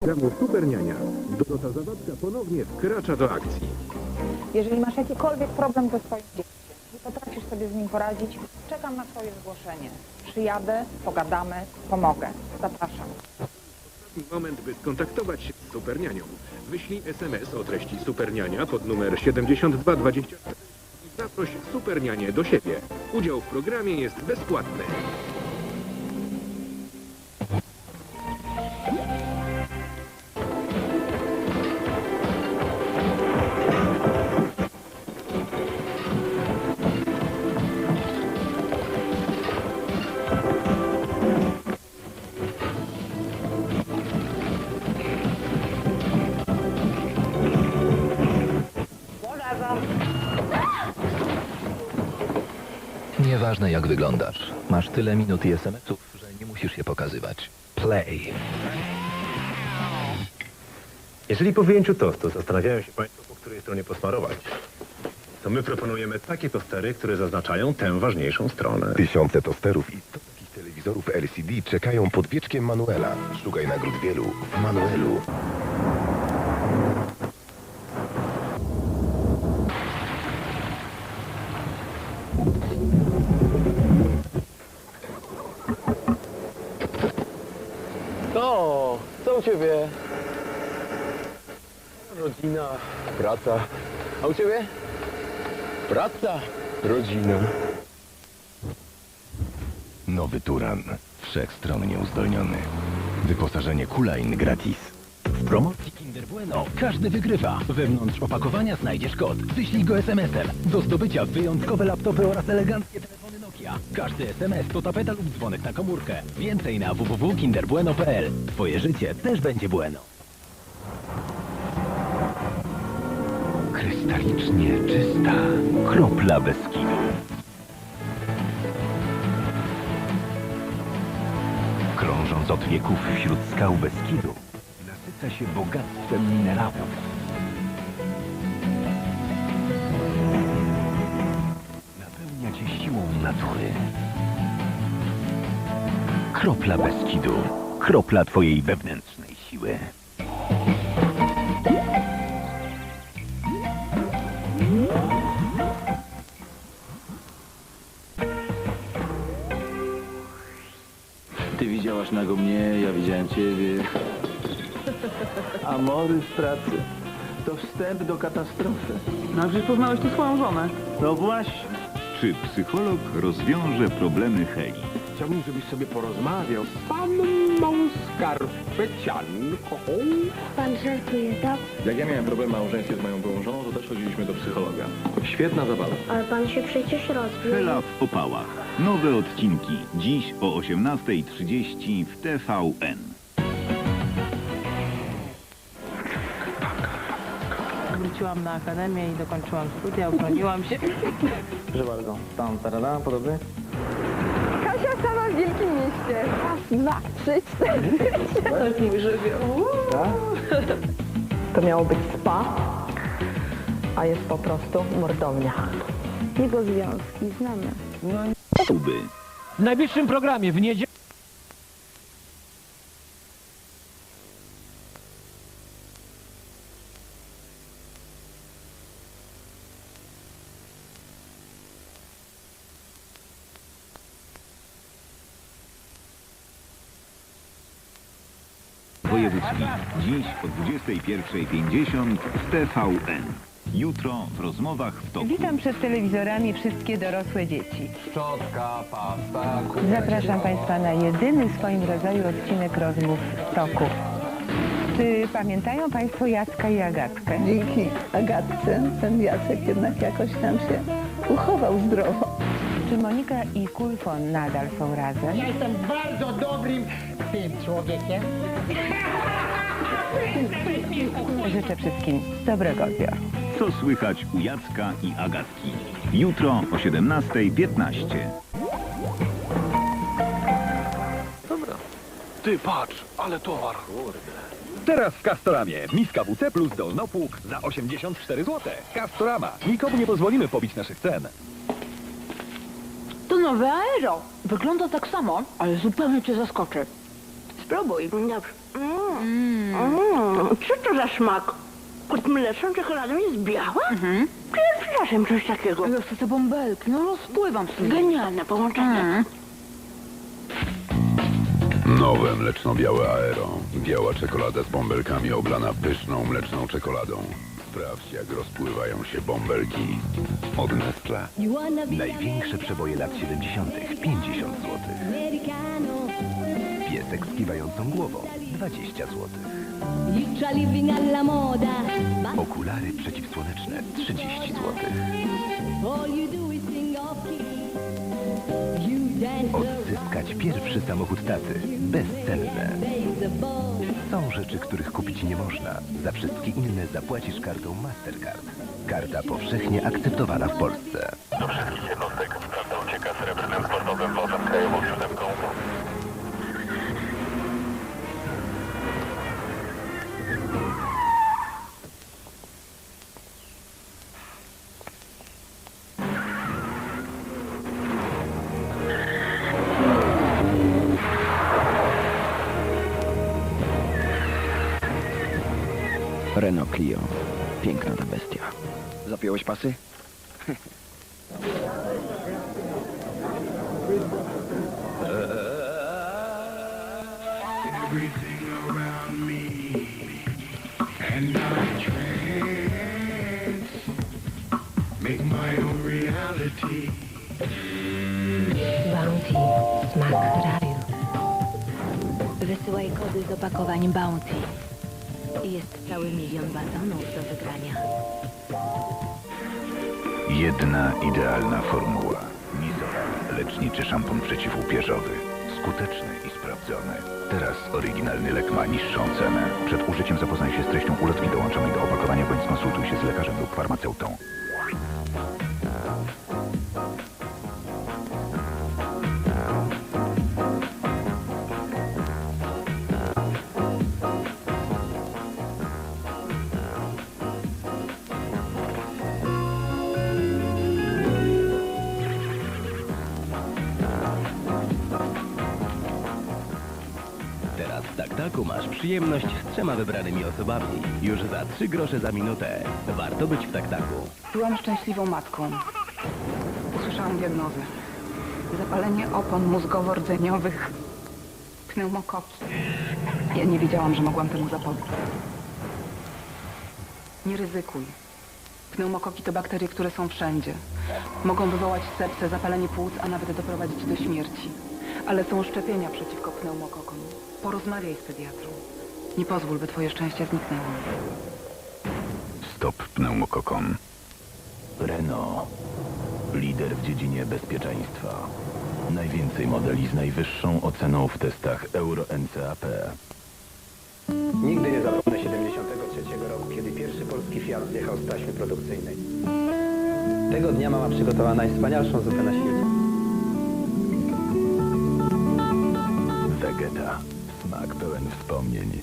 Programu Superniania. Dorota Zawadzka ponownie wkracza do akcji. Jeżeli masz jakikolwiek problem ze swoim dzieckiem i potrafisz sobie z nim poradzić, czekam na Twoje zgłoszenie. Przyjadę, pogadamy, pomogę. Zapraszam. Moment, by skontaktować się z Supernianią. Wyślij SMS o treści Superniania pod numer 7224 i zaproś Supernianię do siebie. Udział w programie jest bezpłatny. Nieważne jak wyglądasz. Masz tyle minut i SMS-ów, że nie musisz je pokazywać. Play. Jeżeli po wyjęciu tostu zastanawiają się Państwo, po której stronie posmarować, to my proponujemy takie tostery, które zaznaczają tę ważniejszą stronę. Tysiące tosterów i sto takich telewizorów LCD czekają pod wieczkiem Manuela. Szukaj nagród wielu w Manuelu. No, co u ciebie? Rodzina, praca. A u ciebie? Praca, rodzina. Nowy Turan. Wszechstronnie uzdolniony. Wyposażenie Kulajn gratis. W promocji Kinder Bueno każdy wygrywa. Wewnątrz opakowania znajdziesz kod. Wyślij go SMS-em. Do zdobycia wyjątkowe laptopy oraz eleganckie telefony Nokia. Każdy SMS to tapeta lub dzwonek na komórkę. Więcej na www.kinderbueno.pl. Twoje życie też będzie bueno. Krystalicznie czysta. Kropla Beskidu. Krążąc od wieków wśród skał Beskidu, nasyca się bogactwem minerałów. Napełnia cię siłą natury. Kropla Beskidu. Kropla twojej wewnętrznej siły. Widziałaś nago mnie, ja widziałem ciebie. Amory w pracy. To wstęp do katastrofy. No przecież poznałeś tu swoją żonę. No właśnie. Czy psycholog rozwiąże problemy Heli? Chciałbym, żebyś sobie porozmawiał z panną Skarpecianką. Pan żartuje, tak? Jak ja miałem problem w małżeństwie z moją byłą żoną, to też chodziliśmy do psychologa. Świetna zabawa. Ale pan się przecież rozbił. Hela w opałach. Nowe odcinki. Dziś o 18.30 w TVN. Wróciłam na akademię i dokończyłam studia, obroniłam się. Proszę bardzo. Tam, tarada, podobny? Raz, dwa, trzy, cztery. Tak mi grzebie. To miało być spa, a jest po prostu mordownia. Jego związki znamy. Tuby. W najbliższym programie w niedzielę Dziś o 21.50 w TVN. Jutro w rozmowach w toku. Witam przed telewizorami wszystkie dorosłe dzieci. Szczotka, pasta, Zapraszam Państwa na jedyny w swoim rodzaju odcinek rozmów w toku. Czy pamiętają Państwo Jacka i Agatkę? Dzięki Agatce ten Jacek jednak jakoś tam się uchował zdrowo. Czy Monika i Kulfon nadal są razem? Jestem bardzo dobrym tym człowiekiem. Życzę wszystkim dobrego odbioru. Co słychać u Jacka i Agatki? Jutro o 17.15. Ty patrz, ale towar. Teraz w Castoramie. Miska WC plus dolno pług za 84 zł. Castorama. Nikomu nie pozwolimy pobić naszych cen. To nowe aero. Wygląda tak samo, ale zupełnie Cię zaskoczy. Spróbuj. Dobrze. Mm. Mm. Co to za smak? Pod mleczną czekoladą jest biała? Mhm. Pierwszy razem coś takiego. Jeszcze te bąbelki, no rozpływam się. Genialne połączenie. Nowe mleczno-białe Aero. Biała czekolada z bąbelkami oblana pyszną mleczną czekoladą. Sprawdź, jak rozpływają się bąbelki. Od Nestle. Największe przeboje lat 70. 50 zł. Piesek z kiwającą głową 20 zł. Okulary przeciwsłoneczne 30 zł. Odzyskać pierwszy samochód taty. Bezcenne. Są rzeczy, których kupić nie można. Za wszystkie inne zapłacisz kartą Mastercard. Karta powszechnie akceptowana w Polsce. Do wszystkich jednostek Zapiąłeś pasy? Bounty. Smak raju. Wysyłaj kody z opakowań Bounty. Jest cały milion batonów do wygrania. Jedna idealna formuła. Nizoral, leczniczy szampon przeciwłupieżowy. Skuteczny i sprawdzony. Teraz oryginalny lek ma niższą cenę. Przed użyciem zapoznaj się z treścią ulotki dołączonej do opakowania bądź skonsultuj się z lekarzem lub farmaceutą. Teraz w Taktaku masz przyjemność z trzema wybranymi osobami. Już za trzy grosze za minutę. Warto być w Taktaku. Byłam szczęśliwą matką. Usłyszałam diagnozę. Zapalenie opon mózgowo-rdzeniowych, pneumokoki. Ja nie wiedziałam, że mogłam temu zapobiec. Nie ryzykuj. Pneumokoki to bakterie, które są wszędzie. Mogą wywołać sepsę, zapalenie płuc, a nawet doprowadzić do śmierci. Ale są szczepienia przeciwko pneumokokom. Porozmawiaj z pediatrą. Nie pozwól, by twoje szczęście zniknęło. Stop pneumokokom. Renault. Lider w dziedzinie bezpieczeństwa. Najwięcej modeli z najwyższą oceną w testach Euro NCAP. Nigdy nie zapomnę 73 roku, kiedy pierwszy polski Fiat zjechał z taśmy produkcyjnej. Tego dnia mama przygotowała najwspanialszą zupę na świecie. Smak pełen wspomnień.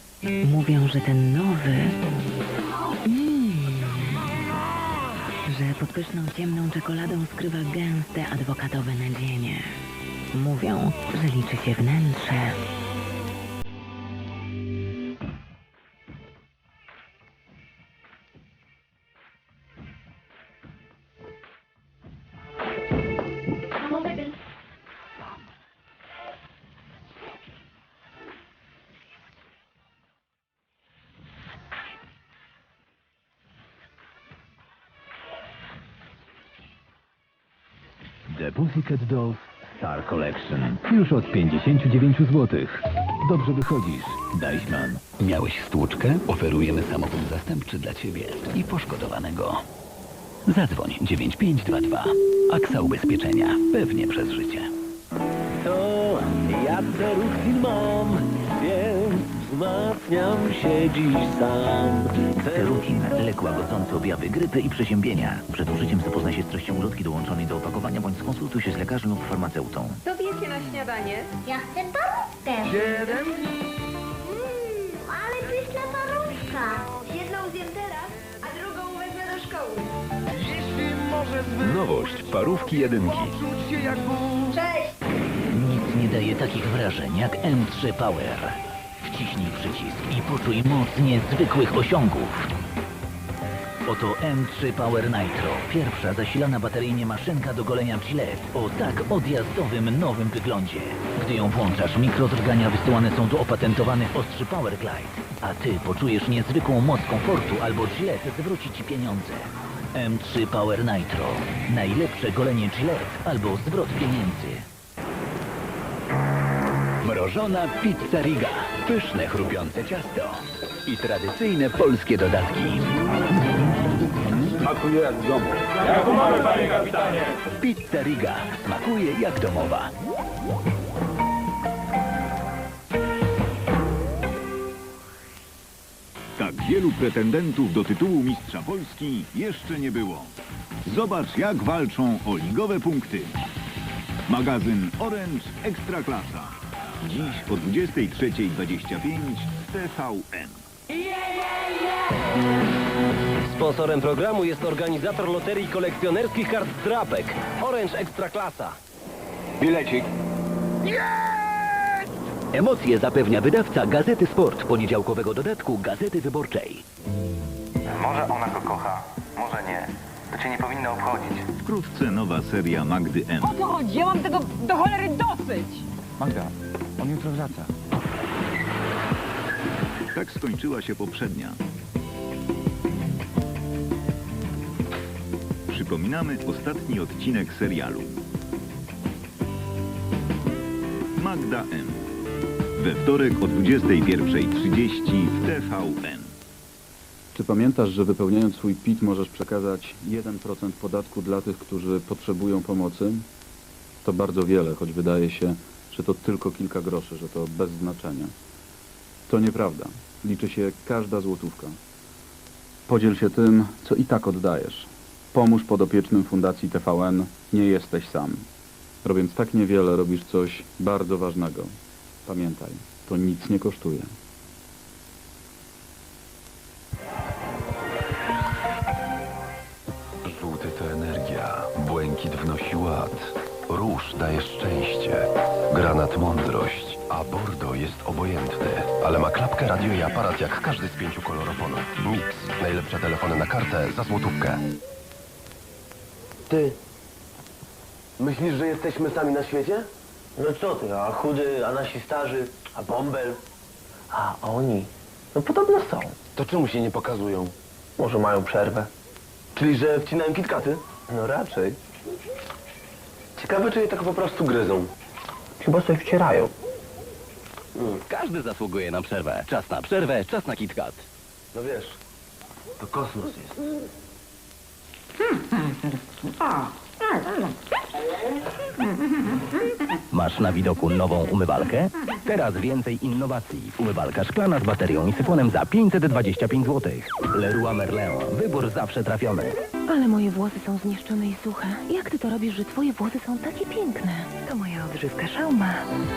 Mówią, że ten nowy... Mm, że pod pyszną, ciemną czekoladą skrywa gęste adwokatowe nadzienie. Mówią, że liczy się wnętrze. Pussycat Dolls Star Collection. Już od 59 zł. Dobrze wychodzisz. Deichmann. Miałeś stłuczkę? Oferujemy samochód zastępczy dla Ciebie i poszkodowanego. Zadzwoń 9522. Aksa Ubezpieczenia. Pewnie przez życie. To ja Cerutin mam, wzmacniam się dziś sam. Cerutin. Lek łagodzący objawy grypy i przeziębienia. Przed użyciem zapoznaj się z treścią ulotki dołączonej do opakowania bądź skonsultuj się z lekarzem lub farmaceutą. Co wiecie na śniadanie? Ja chcę parówkę. Siedem. ale pyszna parówka. Jedną zjem teraz, a drugą wezmę do szkoły. Jeśli może Nowość. Parówki jedynki. czuć się jak Cześć! Nic nie daje takich wrażeń jak M3 Power. Wciśnij przycisk i poczuj moc niezwykłych osiągów. Oto M3 Power Nitro, pierwsza zasilana bateryjnie maszynka do golenia Gillette o tak odjazdowym nowym wyglądzie. Gdy ją włączasz, mikrodrgania wysyłane są do opatentowanych ostrzy Power Glide, a ty poczujesz niezwykłą moc komfortu albo Gillette zwróci ci pieniądze. M3 Power Nitro. Najlepsze golenie Gillette albo zwrot pieniędzy. Mrożona pizza Riga. Pyszne, chrupiące ciasto. I tradycyjne polskie dodatki. Smakuje jak w domu. Jak mamy, panie kapitanie. Pizza Riga. Smakuje jak domowa. Tak wielu pretendentów do tytułu mistrza Polski jeszcze nie było. Zobacz, jak walczą o ligowe punkty. Magazyn Orange Ekstraklasa. Dziś o 23.25 TVN. Sponsorem programu jest organizator loterii kolekcjonerskich kart drapek Orange Ekstraklasa. Bilecik. Emocje zapewnia wydawca Gazety Sport, poniedziałkowego dodatku Gazety Wyborczej. Może ona go kocha, może nie. To cię nie powinno obchodzić. Wkrótce nowa seria Magdy M. O co chodzi? Ja mam tego do cholery dosyć! Magda, on jutro wraca. Tak skończyła się poprzednia. Przypominamy ostatni odcinek serialu. Magda M. We wtorek o 21.30 w TVN. Czy pamiętasz, że wypełniając swój PIT możesz przekazać 1% podatku dla tych, którzy potrzebują pomocy? To bardzo wiele, choć wydaje się, że to tylko kilka groszy, że to bez znaczenia. To nieprawda. Liczy się każda złotówka. Podziel się tym, co i tak oddajesz. Pomóż podopiecznym Fundacji TVN. Nie jesteś sam. Robiąc tak niewiele, robisz coś bardzo ważnego. Pamiętaj, to nic nie kosztuje. Żółty to energia, błękit wnosi ład, róż daje szczęście, mądrość, a bordo jest obojętny, ale ma klapkę, radio i aparat jak każdy z pięciu kolorofonów. Mix. Najlepsze telefony na kartę za złotówkę. Ty, myślisz, że jesteśmy sami na świecie? No co ty, a chudy, a nasi starzy, a bąbel, a oni, no podobno są. To czemu się nie pokazują? Może mają przerwę. Czyli, że wcinają kitkaty? No raczej. Ciekawe, czy je tak po prostu gryzą. Chyba coś wcierają. Każdy zasługuje na przerwę. Czas na przerwę, czas na KitKat. No wiesz, to kosmos jest. Masz na widoku nową umywalkę? Teraz więcej innowacji. Umywalka szklana z baterią i syfonem za 525 zł. Leroy Merlin. Wybór zawsze trafiony. Ale moje włosy są zniszczone i suche. Jak ty to robisz, że twoje włosy są takie piękne? To moja odżywka Szauma.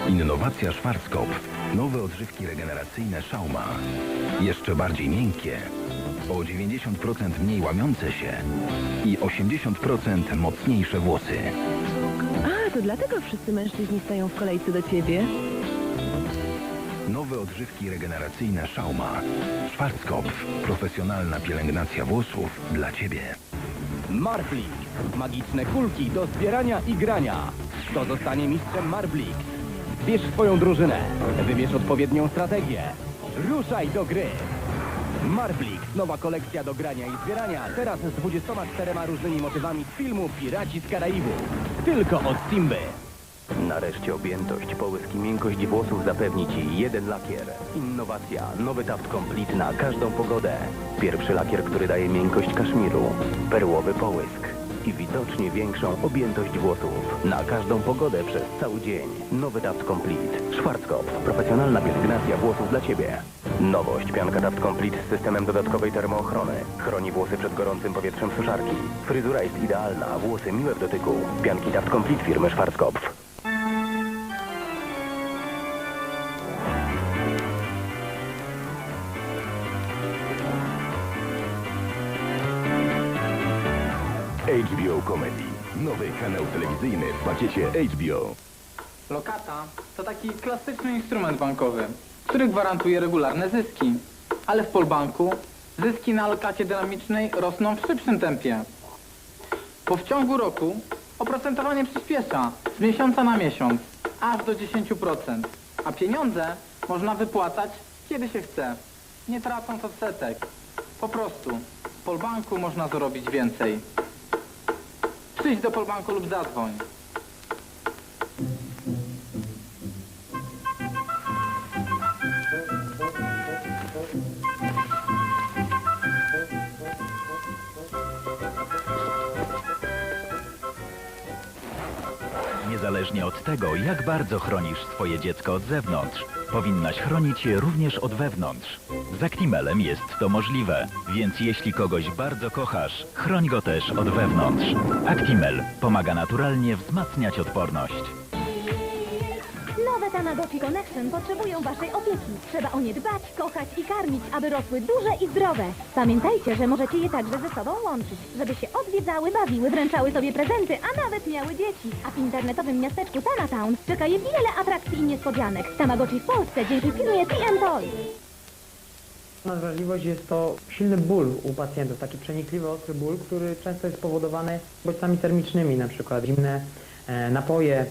Innowacja Schwarzkopf. Nowe odżywki regeneracyjne Schauma. Jeszcze bardziej miękkie. O 90% mniej łamiące się. I 80% mocniejsze włosy. A, to dlatego wszyscy mężczyźni stają w kolejce do ciebie? Nowe odżywki regeneracyjne Schauma. Schwarzkopf. Profesjonalna pielęgnacja włosów dla Ciebie. Marblik. Magiczne kulki do zbierania i grania. Kto zostanie mistrzem Marblik? Bierz swoją drużynę. Wybierz odpowiednią strategię. Ruszaj do gry. Marblik. Nowa kolekcja do grania i zbierania. Teraz z 24 różnymi motywami z filmu Piraci z Karaibu. Tylko od Simby. Nareszcie objętość, połysk i miękkość włosów zapewni Ci jeden lakier. Innowacja, nowy Taft Complete na każdą pogodę. Pierwszy lakier, który daje miękkość kaszmiru, perłowy połysk i widocznie większą objętość włosów. Na każdą pogodę przez cały dzień. Nowy Taft Complete. Schwarzkopf. Profesjonalna pielęgnacja włosów dla Ciebie. Nowość. Pianka Taft Complete z systemem dodatkowej termoochrony. Chroni włosy przed gorącym powietrzem suszarki. Fryzura jest idealna, a włosy miłe w dotyku. Pianki Taft Complete firmy Schwarzkopf. HBO Comedy. Nowy kanał telewizyjny w pakiecie HBO. Lokata to taki klasyczny instrument bankowy. Który gwarantuje regularne zyski. Ale w Polbanku zyski na alokacie dynamicznej rosną w szybszym tempie. Bo w ciągu roku oprocentowanie przyspiesza z miesiąca na miesiąc, aż do 10%. A pieniądze można wypłacać kiedy się chce, nie tracąc odsetek. Po prostu, w Polbanku można zarobić więcej. Przyjdź do Polbanku lub zadzwoń. Niezależnie od tego, jak bardzo chronisz swoje dziecko od zewnątrz, powinnaś chronić je również od wewnątrz. Z Actimelem jest to możliwe, więc jeśli kogoś bardzo kochasz, chroń go też od wewnątrz. Actimel pomaga naturalnie wzmacniać odporność. Tamagotchi Connection potrzebują Waszej opieki. Trzeba o nie dbać, kochać i karmić, aby rosły duże i zdrowe. Pamiętajcie, że możecie je także ze sobą łączyć, żeby się odwiedzały, bawiły, wręczały sobie prezenty, a nawet miały dzieci. A w internetowym miasteczku Tanatown czeka je wiele atrakcji i niespodzianek. Tamagotchi w Polsce dzięki firmie TM Toys. Nadwrażliwość jest to silny ból u pacjentów, taki przenikliwy, ostry ból, który często jest spowodowany bodźcami termicznymi, na przykład zimne e, napoje.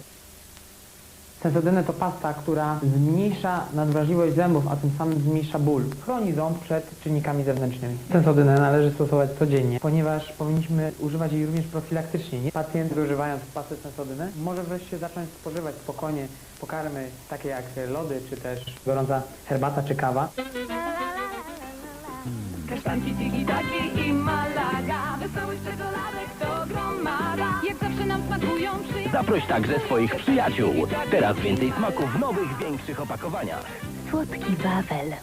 Sensodyne to pasta, która zmniejsza nadwrażliwość zębów, a tym samym zmniejsza ból. Chroni ząb przed czynnikami zewnętrznymi. Sensodynę należy stosować codziennie, ponieważ powinniśmy używać jej również profilaktycznie. Nie- Pacjent używając pasty sensodynę może wreszcie zacząć spożywać spokojnie pokarmy takie jak lody, czy też gorąca herbata czy kawa. Zaproś także swoich przyjaciół. Teraz więcej smaku w nowych, większych opakowaniach. Słodki wawel.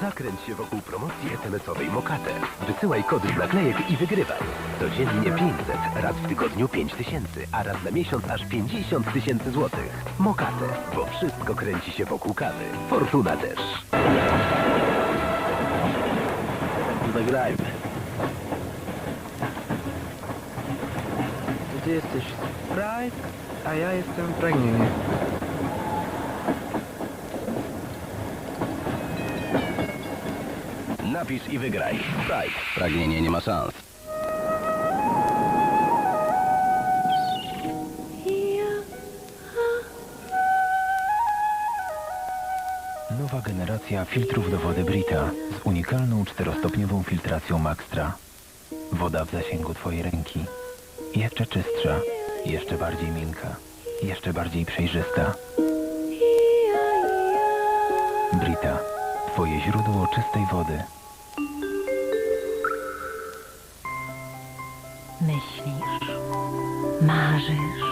Zakręć się wokół promocji SMS-owej Mokate. Wysyłaj kody z naklejek i wygrywaj. Codziennie 500, raz w tygodniu 5000, a raz na miesiąc aż 50 tysięcy złotych. Mokate, bo wszystko kręci się wokół kawy. Fortuna też. Zagrajmy. Ty jesteś Sprite, a ja jestem pragnienie. Napisz i wygraj. Sprite. Pragnienie nie ma szans. Nowa generacja filtrów do wody Brita z unikalną czterostopniową filtracją Maxtra. Woda w zasięgu Twojej ręki. Jeszcze czystsza, jeszcze bardziej miękka, jeszcze bardziej przejrzysta. Brita. Twoje źródło czystej wody. Myślisz, marzysz,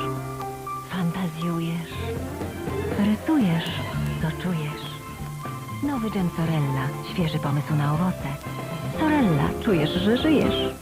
fantazjujesz, rysujesz, to czujesz. Nowy dżem Sorella, świeży pomysł na owoce. Sorella, czujesz, że żyjesz.